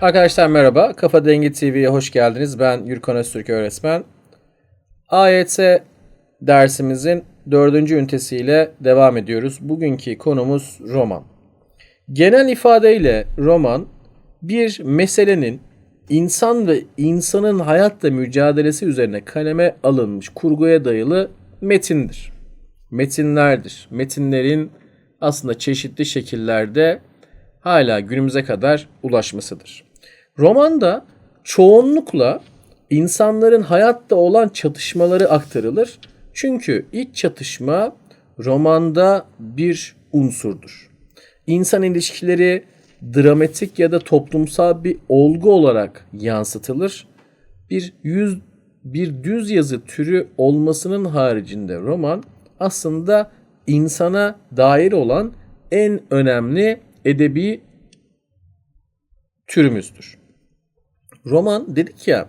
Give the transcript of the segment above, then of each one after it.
Arkadaşlar merhaba. Kafa Dengi TV'ye hoş geldiniz. Ben Yürkan Öztürk öğretmen. AYT dersimizin dördüncü ünitesiyle devam ediyoruz. Bugünkü konumuz roman. Genel ifadeyle roman bir meselenin insan ve insanın hayatla mücadelesi üzerine kaleme alınmış kurguya dayalı metindir. Metinlerdir. Metinlerin aslında çeşitli şekillerde hala günümüze kadar ulaşmasıdır. Romanda çoğunlukla insanların hayatta olan çatışmaları aktarılır. Çünkü iç çatışma romanda bir unsurdur. İnsan ilişkileri dramatik ya da toplumsal bir olgu olarak yansıtılır. Bir yüz bir düz yazı türü olmasının haricinde roman aslında insana dair olan en önemli edebi türümüzdür. Roman dedik ya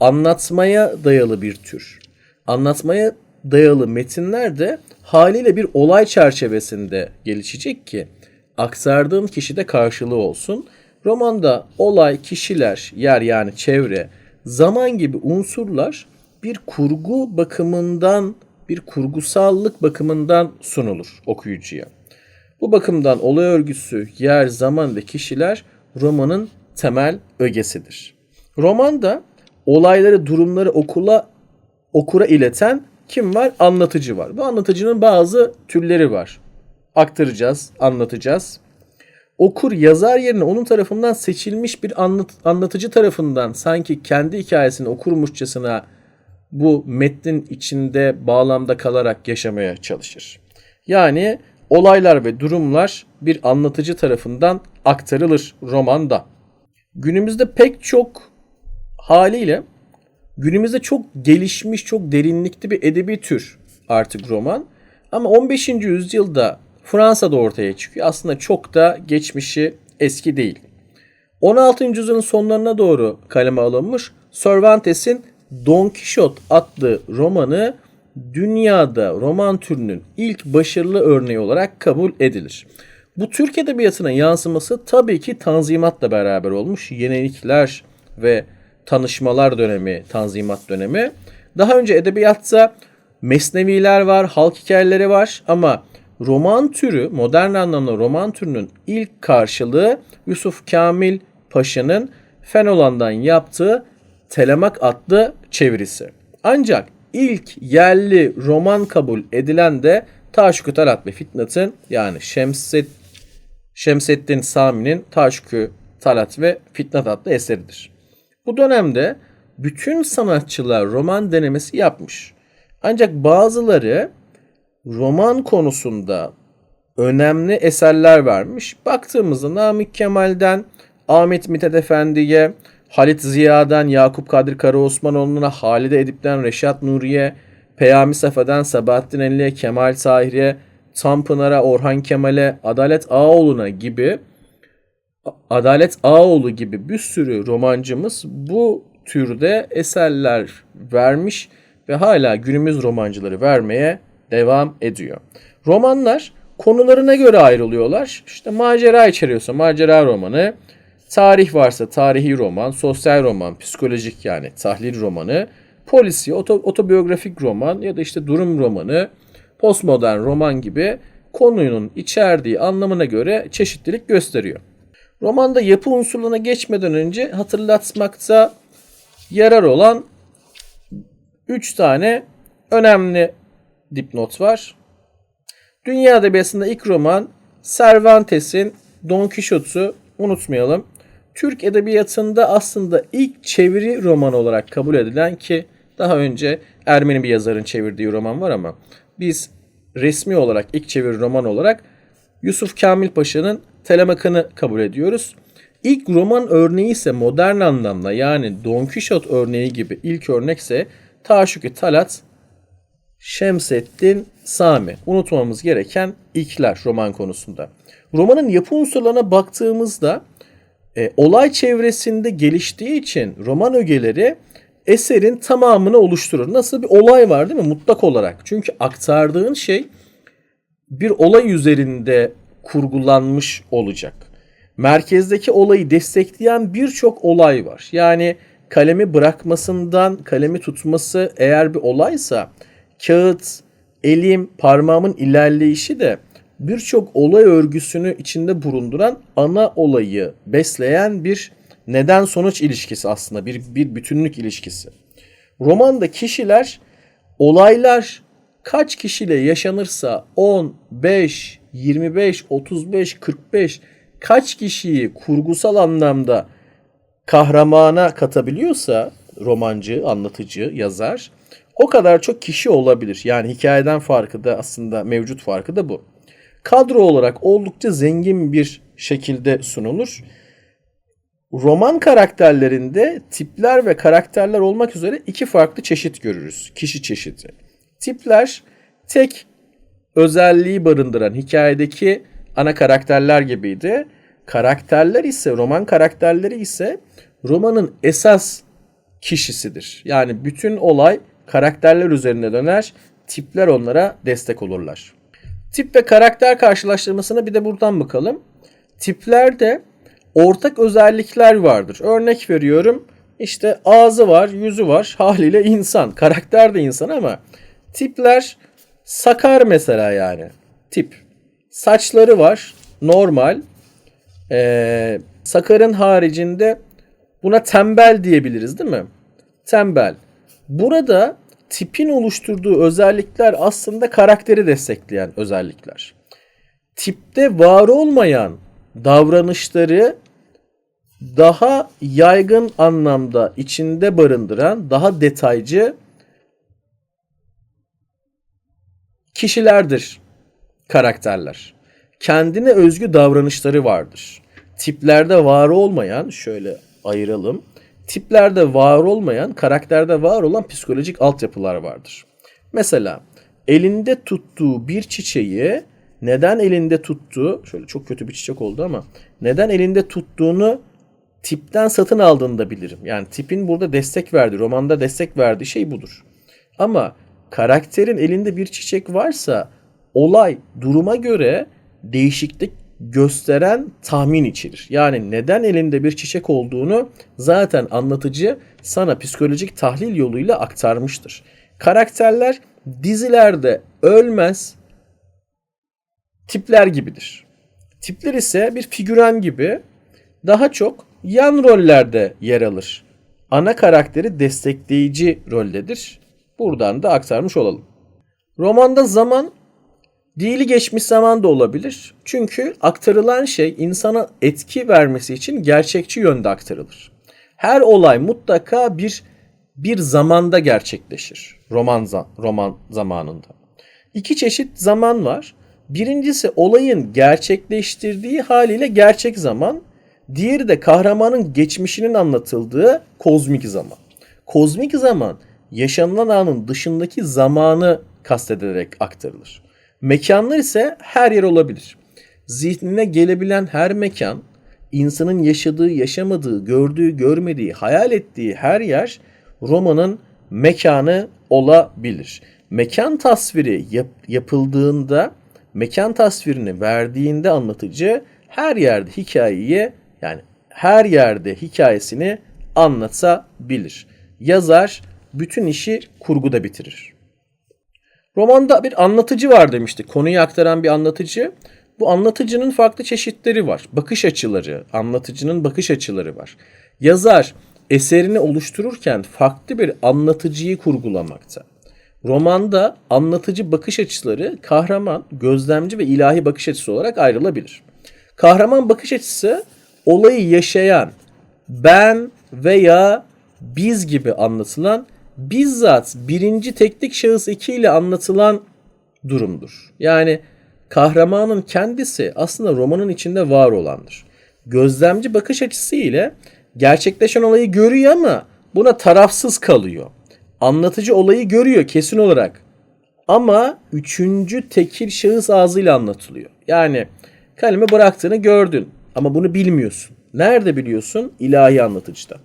anlatmaya dayalı bir tür. Anlatmaya dayalı metinler de haliyle bir olay çerçevesinde gelişecek ki aktardığın kişide karşılığı olsun. Romanda olay, kişiler, yer yani çevre, zaman gibi unsurlar bir kurgu bakımından, bir kurgusallık bakımından sunulur okuyucuya. Bu bakımdan olay örgüsü, yer, zaman ve kişiler romanın temel ögesidir. Romanda olayları, durumları okula okura ileten kim var? Anlatıcı var. Bu anlatıcının bazı türleri var. Aktaracağız, anlatacağız. Okur yazar yerine onun tarafından seçilmiş bir anlat, anlatıcı tarafından sanki kendi hikayesini okurmuşçasına bu metnin içinde bağlamda kalarak yaşamaya çalışır. Yani olaylar ve durumlar bir anlatıcı tarafından aktarılır romanda. Günümüzde pek çok haliyle günümüzde çok gelişmiş, çok derinlikli bir edebi tür artık roman. Ama 15. yüzyılda Fransa'da ortaya çıkıyor. Aslında çok da geçmişi eski değil. 16. yüzyılın sonlarına doğru kaleme alınmış Cervantes'in Don Quixote adlı romanı dünyada roman türünün ilk başarılı örneği olarak kabul edilir. Bu Türk edebiyatına yansıması tabii ki Tanzimat'la beraber olmuş. Yenilikler ve tanışmalar dönemi, Tanzimat dönemi. Daha önce edebiyatta mesneviler var, halk hikayeleri var ama roman türü, modern anlamda roman türünün ilk karşılığı Yusuf Kamil Paşa'nın Fenolan'dan yaptığı Telemak adlı çevirisi. Ancak ilk yerli roman kabul edilen de Taşkü Talat ve Fitnat'ın yani Şemset, Şemseddin Sami'nin Taşkü Talat ve Fitnat adlı eseridir. Bu dönemde bütün sanatçılar roman denemesi yapmış. Ancak bazıları roman konusunda önemli eserler vermiş. Baktığımızda Namık Kemal'den Ahmet Mithat Efendi'ye, Halit Ziya'dan Yakup Kadri Karaosmanoğlu'na, Halide Edip'ten Reşat Nuriye, Peyami Safa'dan Sabahattin Ali'ye, Kemal Tahir'e, Tanpınar'a, Orhan Kemal'e, Adalet Ağaoğlu'na gibi Adalet Ağaoğlu gibi bir sürü romancımız bu türde eserler vermiş ve hala günümüz romancıları vermeye devam ediyor. Romanlar konularına göre ayrılıyorlar. İşte macera içeriyorsa macera romanı, tarih varsa tarihi roman, sosyal roman, psikolojik yani tahlil romanı, polisi, oto, otobiyografik roman ya da işte durum romanı, postmodern roman gibi konunun içerdiği anlamına göre çeşitlilik gösteriyor. Romanda yapı unsurlarına geçmeden önce hatırlatmakta yarar olan 3 tane önemli dipnot var. Dünya Edebiyatı'nda ilk roman Cervantes'in Don Quixote'u unutmayalım. Türk Edebiyatı'nda aslında ilk çeviri roman olarak kabul edilen ki daha önce Ermeni bir yazarın çevirdiği roman var ama biz resmi olarak ilk çeviri roman olarak Yusuf Kamil Paşa'nın Telemak'ını kabul ediyoruz. İlk roman örneği ise modern anlamda yani Don Quixote örneği gibi ilk örnekse Taşuki Talat Şemseddin Sami. Unutmamız gereken ilkler roman konusunda. Romanın yapı unsurlarına baktığımızda e, olay çevresinde geliştiği için roman ögeleri eserin tamamını oluşturur. Nasıl bir olay var değil mi? Mutlak olarak. Çünkü aktardığın şey bir olay üzerinde kurgulanmış olacak. merkezdeki olayı destekleyen birçok olay var. Yani kalemi bırakmasından kalemi tutması eğer bir olaysa kağıt, elim, parmağımın ilerleyişi de birçok olay örgüsünü içinde bulunduran ana olayı besleyen bir neden sonuç ilişkisi aslında bir, bir bütünlük ilişkisi. Romanda kişiler olaylar kaç kişiyle yaşanırsa 10, 5, 25, 35, 45 kaç kişiyi kurgusal anlamda kahramana katabiliyorsa romancı, anlatıcı, yazar o kadar çok kişi olabilir. Yani hikayeden farkı da aslında mevcut farkı da bu. Kadro olarak oldukça zengin bir şekilde sunulur. Roman karakterlerinde tipler ve karakterler olmak üzere iki farklı çeşit görürüz. Kişi çeşidi. Tipler tek özelliği barındıran hikayedeki ana karakterler gibiydi. Karakterler ise, roman karakterleri ise romanın esas kişisidir. Yani bütün olay karakterler üzerine döner, tipler onlara destek olurlar. Tip ve karakter karşılaştırmasına bir de buradan bakalım. Tiplerde ortak özellikler vardır. Örnek veriyorum işte ağzı var, yüzü var. Haliyle insan. Karakter de insan ama tipler sakar mesela yani. Tip. Saçları var. Normal. Ee, sakarın haricinde buna tembel diyebiliriz değil mi? Tembel. Burada tipin oluşturduğu özellikler aslında karakteri destekleyen özellikler. Tipte var olmayan davranışları daha yaygın anlamda içinde barındıran daha detaycı kişilerdir karakterler. Kendine özgü davranışları vardır. Tiplerde var olmayan şöyle ayıralım. Tiplerde var olmayan, karakterde var olan psikolojik altyapılar vardır. Mesela elinde tuttuğu bir çiçeği neden elinde tuttuğu, şöyle çok kötü bir çiçek oldu ama neden elinde tuttuğunu tipten satın aldığını da bilirim. Yani tipin burada destek verdi, romanda destek verdiği şey budur. Ama karakterin elinde bir çiçek varsa olay duruma göre değişiklik gösteren tahmin içerir. Yani neden elinde bir çiçek olduğunu zaten anlatıcı sana psikolojik tahlil yoluyla aktarmıştır. Karakterler dizilerde ölmez tipler gibidir. Tipler ise bir figüran gibi daha çok yan rollerde yer alır. Ana karakteri destekleyici roldedir. Buradan da aktarmış olalım. Romanda zaman Dili geçmiş zaman da olabilir. Çünkü aktarılan şey insana etki vermesi için gerçekçi yönde aktarılır. Her olay mutlaka bir bir zamanda gerçekleşir. Roman roman zamanında. İki çeşit zaman var. Birincisi olayın gerçekleştirdiği haliyle gerçek zaman. Diğeri de kahramanın geçmişinin anlatıldığı kozmik zaman. Kozmik zaman yaşanılan anın dışındaki zamanı kastedilerek aktarılır. Mekanlar ise her yer olabilir. Zihnine gelebilen her mekan, insanın yaşadığı, yaşamadığı, gördüğü, görmediği, hayal ettiği her yer romanın mekanı olabilir. Mekan tasviri yap, yapıldığında, mekan tasvirini verdiğinde anlatıcı her yerde hikayeyi yani her yerde hikayesini anlatabilir. Yazar bütün işi kurguda bitirir. Romanda bir anlatıcı var demiştik. Konuyu aktaran bir anlatıcı. Bu anlatıcının farklı çeşitleri var. Bakış açıları, anlatıcının bakış açıları var. Yazar eserini oluştururken farklı bir anlatıcıyı kurgulamakta. Romanda anlatıcı bakış açıları kahraman, gözlemci ve ilahi bakış açısı olarak ayrılabilir. Kahraman bakış açısı olayı yaşayan ben veya biz gibi anlatılan bizzat birinci teknik şahıs 2 ile anlatılan durumdur. Yani kahramanın kendisi aslında romanın içinde var olandır. Gözlemci bakış açısı ile gerçekleşen olayı görüyor ama buna tarafsız kalıyor. Anlatıcı olayı görüyor kesin olarak. Ama üçüncü tekil şahıs ağzıyla anlatılıyor. Yani kalemi bıraktığını gördün ama bunu bilmiyorsun. Nerede biliyorsun? İlahi anlatıcıda.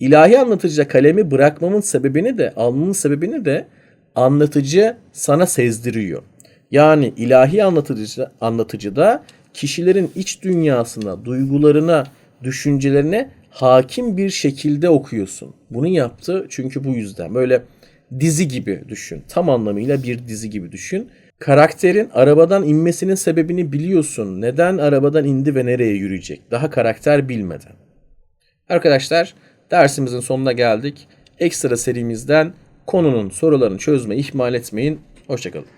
İlahi anlatıcıda kalemi bırakmamın sebebini de almamın sebebini de anlatıcı sana sezdiriyor. Yani ilahi anlatıcı, anlatıcıda kişilerin iç dünyasına, duygularına, düşüncelerine hakim bir şekilde okuyorsun. Bunu yaptı çünkü bu yüzden. Böyle dizi gibi düşün. Tam anlamıyla bir dizi gibi düşün. Karakterin arabadan inmesinin sebebini biliyorsun. Neden arabadan indi ve nereye yürüyecek? Daha karakter bilmeden. Arkadaşlar dersimizin sonuna geldik. Ekstra serimizden konunun sorularını çözmeyi ihmal etmeyin. Hoşçakalın.